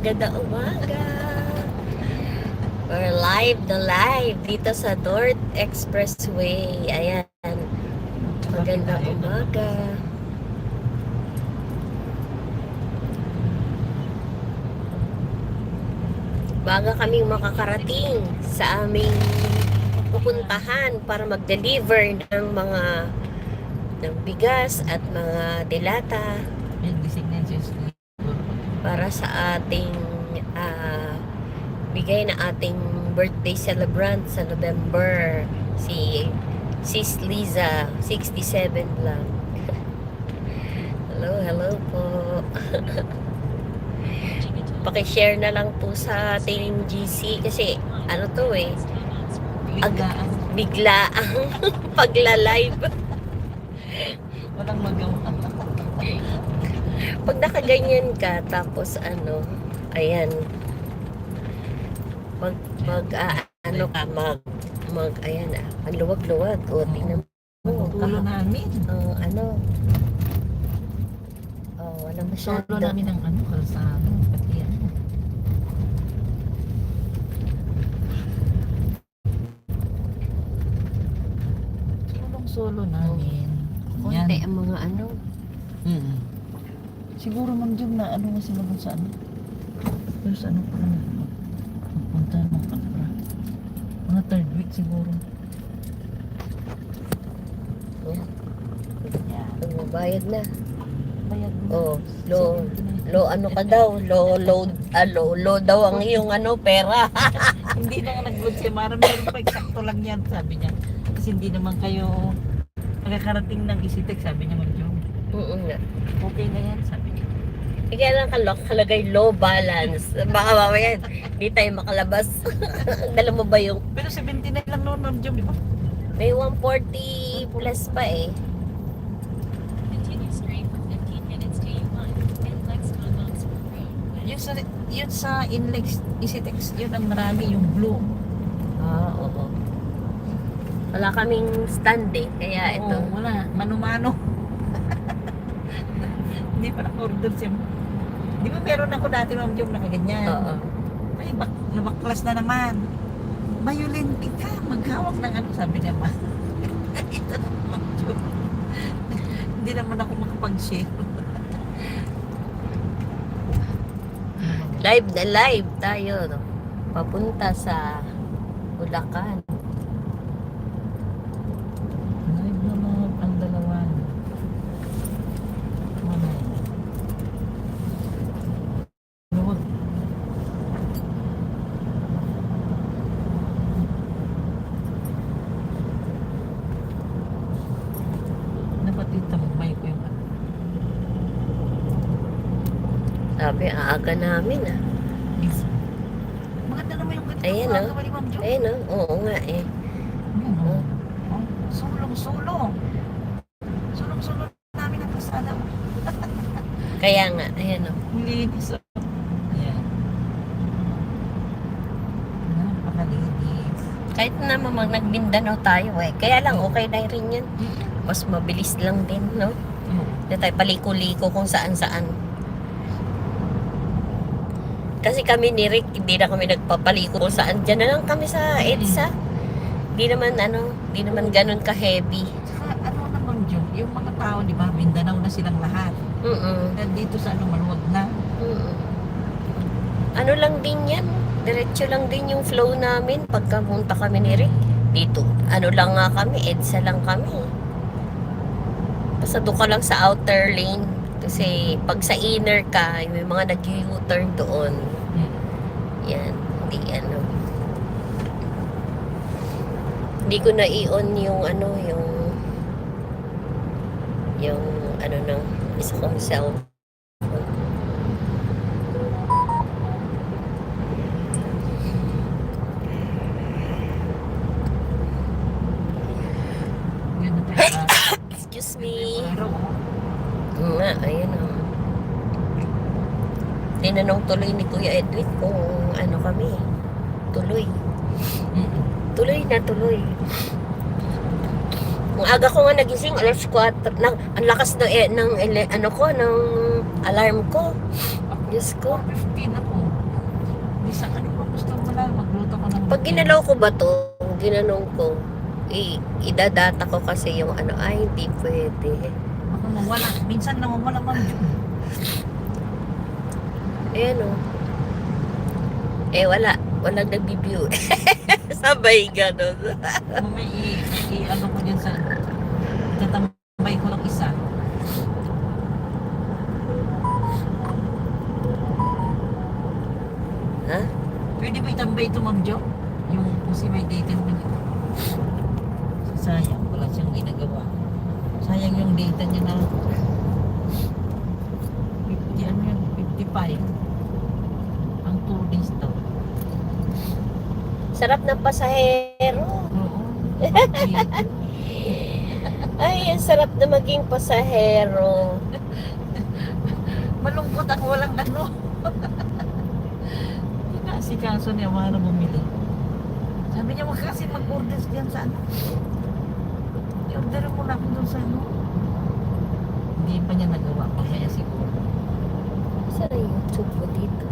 Maganda umaga. We're live na live dito sa North Expressway. Ayan. Maganda umaga. Baga kaming makakarating sa aming pupuntahan para mag-deliver ng mga ng bigas at mga dilata May designated para sa ating ah, bigay na ating birthday celebrant sa November. Si Sis Liza 67 lang. Hello hello po. Pakishare na lang po sa ating GC kasi ano to eh. Biglaan. bigla ang pagla-live. Walang magawa. Pag nakaganyan ka tapos ano ayan mag mag ah, ano ka mag mag ayan ah ang luwag-luwag o tingnan mo Tulo namin. ang ano oh wala masyado Tulo namin ng ano, kalsado. Pati ano. Sulong-solo namin. konti ang mga ano Mm. Siguro ma'am Jum na ano nga sila dun sa ano. Pero sa ano pa naman. Magpunta ng. Mga third week siguro. Yeah. oh, bayad na Bayad mo. oh lo lo ano ka daw lo lo ah, lo, lo daw ang iyong ano pera hindi na nga nag-load si Mara. Meron pa eksakto lang yan, sabi niya. Kasi hindi naman kayo nakakarating ng Isitek, sabi niya Jum. Oo nga. Okay na yan, sabi kaya lang kalok, kalagay low balance. Baka mamaya, di tayo makalabas. Dala mo ba yung Pero 79 lang noon, Ma'am Jum, di ba? May 140 plus pa eh. Continue straight for 15 minutes to U1 and Lexington Oxford Road. Yun sa, yun sa Inlex Isitex, yun ang marami, yung blue. Ah, oo. Wala kaming stand eh. Kaya ito. Oo, wala. Mano-mano. Hindi pa na-order siya. Di ba meron ako dati Ma'am Jum na kaganyan? Oo. Ay, bak nabaklas na naman. Violin ka, maghawak ng ano, sabi niya ma. Ito na Ma'am. Hindi naman ako makapag-share. Live na live tayo. No? Papunta sa Bulacan. Live na mga ang dalawa. Wala. Luwag. Dapat itamay ko yung ano. Sabi, aaga namin ah. Maganda naman yung ganito. Ayan, Mga oh. Jo. Ayun oh. Oo nga eh. Ayan, oh. Oh, Sulong-sulong. Sulong-sulong namin ang kasada. Kaya nga, ayan oh. Linis. oh. Ayan. Napakalinis. Kahit naman mag nagmindanao tayo eh. Kaya lang, okay na rin yan. Mas mabilis lang din, no? Hindi tayo paliko-liko kung saan-saan. Kasi kami ni Rick, hindi na kami nagpapaliko kung saan. Diyan na lang kami sa EDSA. Hindi naman ano, hindi naman ganun ka-heavy. Saka ano naman yung, yung mga tao, di ba, Mindanao na silang lahat. Mm Nandito sa ano, maluwag na. mm Ano lang din yan. Diretso lang din yung flow namin pagka punta kami ni Rick. Dito, ano lang nga kami, EDSA lang kami. Basta doon ka lang sa outer lane. Kasi pag sa inner ka, may mga nag-u-turn doon. Hmm. Yan, hindi ano. Hindi ko na i-on yung ano, yung yung ano ng isa kong cell. Yun na tayo. ah. Excuse me. Araw, oh. Oo nga, ayun o. Tinanong tuloy ni Kuya Edwin kung ano kami. Tuloy. Tuloy na tuloy. Kung aga ko nga nagising, alas 4, ng, ang lakas ng, eh, ng ele- ano ko, ng alarm ko. Diyos ko. 4.15 ako. Isa ano ba gusto mo lang magluto ko ng Pag ginalaw ko ba to, ginanong ko, i idadata ko kasi yung ano, ay hindi pwede. Baka mawala. Minsan nawawala ma'am. Ayan o. Eh wala, walang nag-view. Sabay ganon. Mamaya i, i, ano ko dyan sa tatambay ko lang isa. Ha? Pwede ba itambay ito ma'am Jo? Yung kasi may data naman ito. Sayang, wala siyang ginagawa. Sayang yung data niya na 50, ano yan, 55. Ang 2 days daw. Sarap ng pasahero. Ay, ang sarap na maging pasahero. Malungkot ang walang ano. Inasikaso niya mga na bumili. Sabi niya, wag kasi mag-order diyan sa ano. I-order mo na doon sa ano. Hindi pa niya nagawa. Mamaya siguro. Ang YouTube mo dito?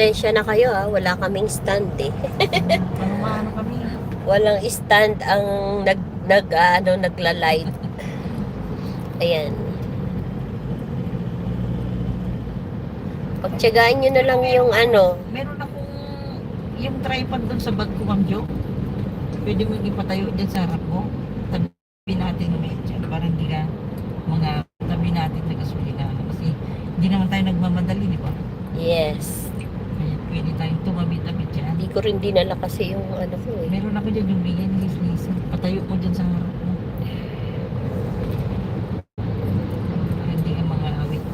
Sensya na kayo ah, wala kaming stand eh. Ano ano kami. Walang stand ang nag nag ano nagla-light. Ayan. Pagtyagaan nyo na lang yung ano. Meron akong yung tripod doon sa bag ko, Ma'am Jo. Pwede mo ipatayo dyan sa harap mo. Tabi natin medyo. Para hindi na mga tabi natin na gasolina. Kasi hindi naman tayo nagmamadali, di ba? Yes. Kaya pwede tayong tumabi-tabi dyan. Hindi ko rin dinala kasi yung ano ko eh. Meron ako dyan yung bigyan ni Lisa. Patayo mo dyan sa harap mo. Hindi ka mga awit.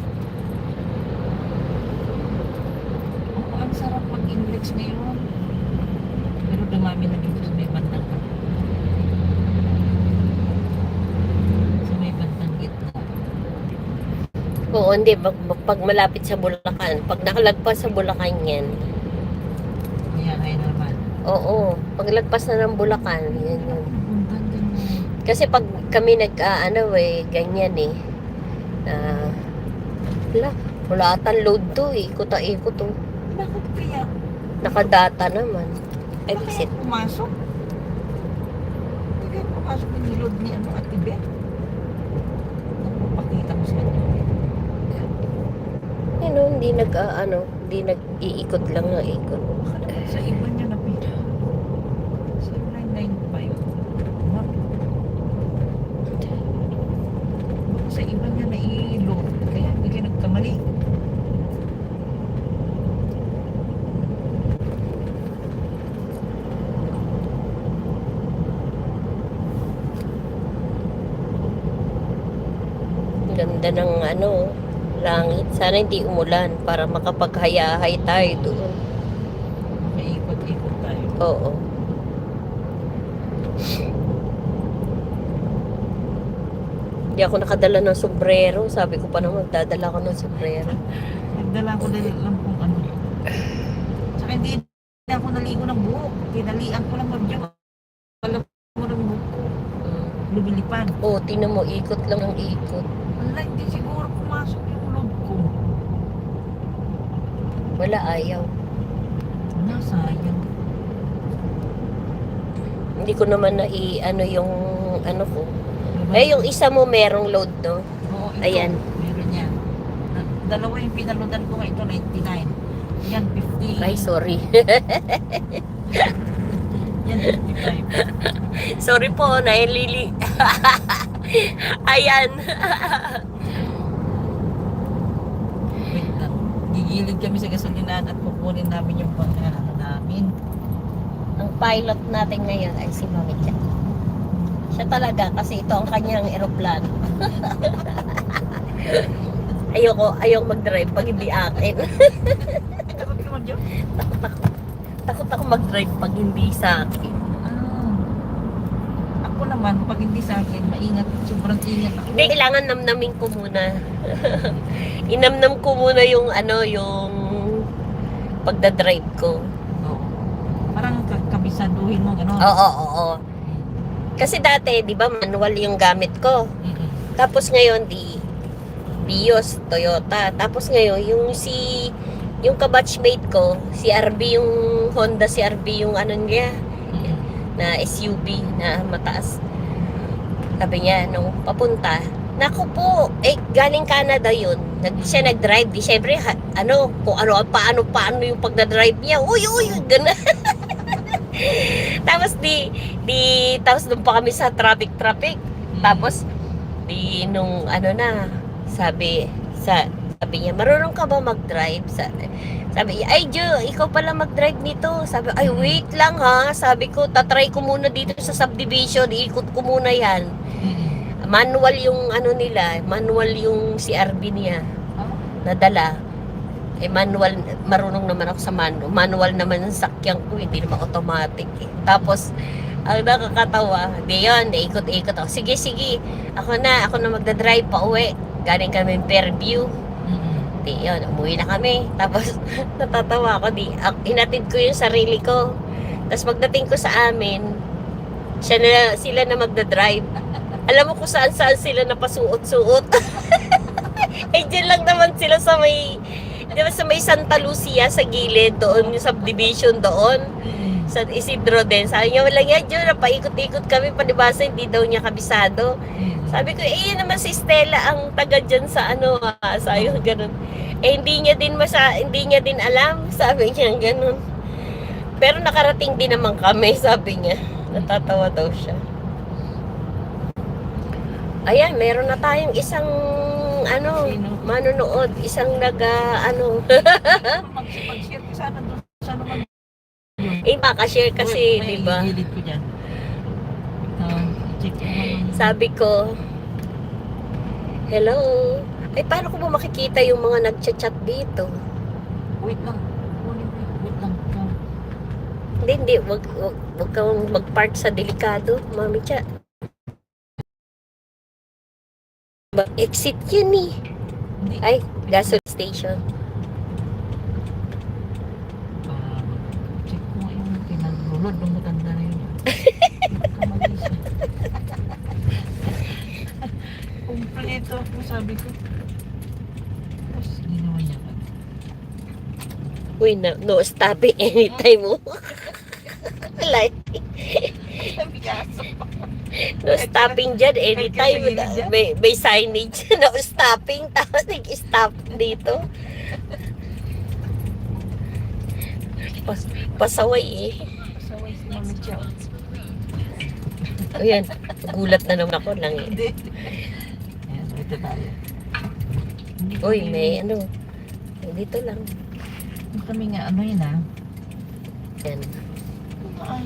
Oo, ang sarap mag-index ngayon. Pero dumami na dito sa may bandang sa may bandang gitna. Oo, hindi. Pag, pag malapit sa Bulacan. Pag nakalagpas sa Bulacan yan. Ayan, ay naman. Oo. Pag lagpas na ng Bulacan. Yan yun. Kasi pag kami nag, ano eh, ganyan eh. Ah, wala. Wala atang load to eh. Ikot na ikot to. Bakit kaya? Nakadata naman. Ay, Bakit pumasok? Kaya pumasok yung nilod ni ano, Ate Beth? Pakita mo sa kanya. Hindi nag, ah, ano, hindi nag-iikot lang na ikot. Sa iba niya na. 0995. Ma'am. Baka sa iba niya na i-load. Kaya hindi ka nagkamali. Ganda ng ano, langit. Sana hindi umulan para makapaghayahay tayo doon. Maikot-ikot tayo. Oo. Hindi ako nakadala ng sombrero. Sabi ko pa naman, dadala ko ng sombrero. Nagdala ko dahil lang kung ano. Tsaka hindi na ako naligo ng buhok. Tinalian ko lang mag Alam mo ng buhok ko. Mm. Lumilipad. Oo, tinan mo, ikot lang ng ikot. Wala, hindi siguro pumasok yung load ko. Wala, ayaw. Nasayang. Hindi ko naman na i-ano yung ano ko. Eh, yung isa mo merong load, no? Oo, ito. Ayan. Meron yan. Dalawa yung pinaloadan ko nga ito, 99. Yan, 50. Ay, sorry. Yan, 55. sorry po, nailili. Ayan. Wait lang. Gigilid kami sa gasolinahan at kukunin namin yung pang ano namin. Ang pilot natin ngayon ay si Mami Chan. Siya talaga kasi ito ang kanyang eroplano. ayoko, ayoko mag-drive pag hindi akin. Takot ako mag-drive pag hindi sa akin. Naman, pag hindi sa akin, maingat, sobrang ingat ako. Hindi, kailangan namnamin ko muna. Inamnam ko muna yung ano, yung pagdadrive ko. Oo. Parang ka- kabisaduhin mo, gano'n. Oo, oo, oo. Kasi dati, di ba, manual yung gamit ko. Mm-mm. Tapos ngayon, di Vios, Toyota. Tapos ngayon, yung si yung kabatchmate ko, si RB yung Honda si RB yung ano niya na SUV na mataas. Sabi niya nung papunta, Naku po, eh galing Canada yun. Nag, siya nag-drive. Di syempre, ha, ano, kung ano, paano, paano yung pagdadrive niya. Uy, uy, gana. tapos di, di, tapos doon pa kami sa traffic-traffic. Tapos, di nung ano na, sabi, sa, sabi niya, marunong ka ba mag-drive? Sa, sabi niya, ay Jo, ikaw pala mag-drive nito. Sabi, ay wait lang ha. Sabi ko, tatry ko muna dito sa subdivision. Ikot ko muna yan. Manual yung ano nila, manual yung CRB niya nadala. Eh manual, marunong naman ako sa manual. Manual naman ang sakyan ko, hindi naman automatic. Eh. Tapos, ang nakakatawa, di yun, ikot-ikot ako. Sige, sige, ako na, ako na magdadrive pa uwi. Galing kami Fairview. Di yun, umuwi na kami. Tapos, natatawa ako, di, ak- hinatid ko yung sarili ko. Tapos pagdating ko sa amin, siya na, sila na magdadrive. Alam mo kung saan saan sila napasuot-suot. eh, dyan lang naman sila sa may, di ba sa may Santa Lucia sa gilid, doon yung subdivision doon. Sa Isidro din. Sabi niya, wala nga dyan, napaikot-ikot kami, palibasa, hindi daw niya kabisado. Sabi ko, eh, yun naman si Stella ang taga dyan sa ano, ah, sabi ko, ganun. Eh, hindi niya din masa, hindi niya din alam, sabi niya, ganun. Pero nakarating din naman kami, sabi niya. Natatawa daw siya. Ayan, meron na tayong isang, ano, manonood, isang naga, ano, Mag-share ka sana doon sa naman. eh, makashare kasi, di ba? ngayon. Sabi ko, hello, ay paano ko ba makikita yung mga nagchat-chat dito? Wait lang. Wait lang. Hindi, hindi, wag, wag, wag kang mag-park sa delikado, mami cha. Ba- Exit yan eh. Ay, gasoline station. Check ko ngayon. Pinag-lulod ng matanda na yun. Kompleto ako sabi ko. Tapos ginawa niya ka. Uy, no, no stopping anytime mo. Wala. Sabi ka, No stopping dyan anytime. May, may signage. No stopping. Tapos nag-stop dito. Pas, pasaway eh. Pasaway si Mami Chow. Ayan, gulat na naman ako lang eh. Ayan, ito tayo. Uy, may ano. Dito lang. Kami nga, ano yun ah. Yan. Ay,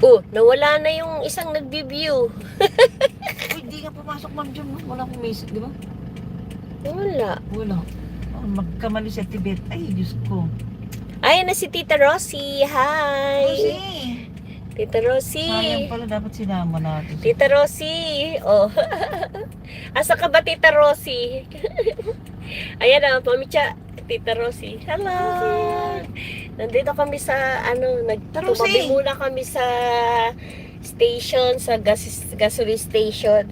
Oh, nawala na yung isang nagbi-view. Uy, di nga pumasok ma'am dyan. no? Wala akong message, di ba? Wala. Wala. Oh, magkamali sa Tibet. Ay, Diyos ko. Ayan na si Tita Rosie. Hi! Kasi, Tita Rosie. sayang pala dapat sinama natin. Tita Rosie. Oh. Asa ka ba, Tita Rosie? Ayan na, pamicha. Tita Rosie. Hello! Nandito kami sa, ano, nagtumabi muna kami sa station, sa gas, gasoline station.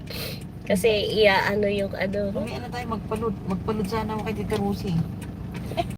Kasi, iya, ano yung, ano, Mamaya na tayo magpanood. Magpanood sana ako kay Tita Rosie.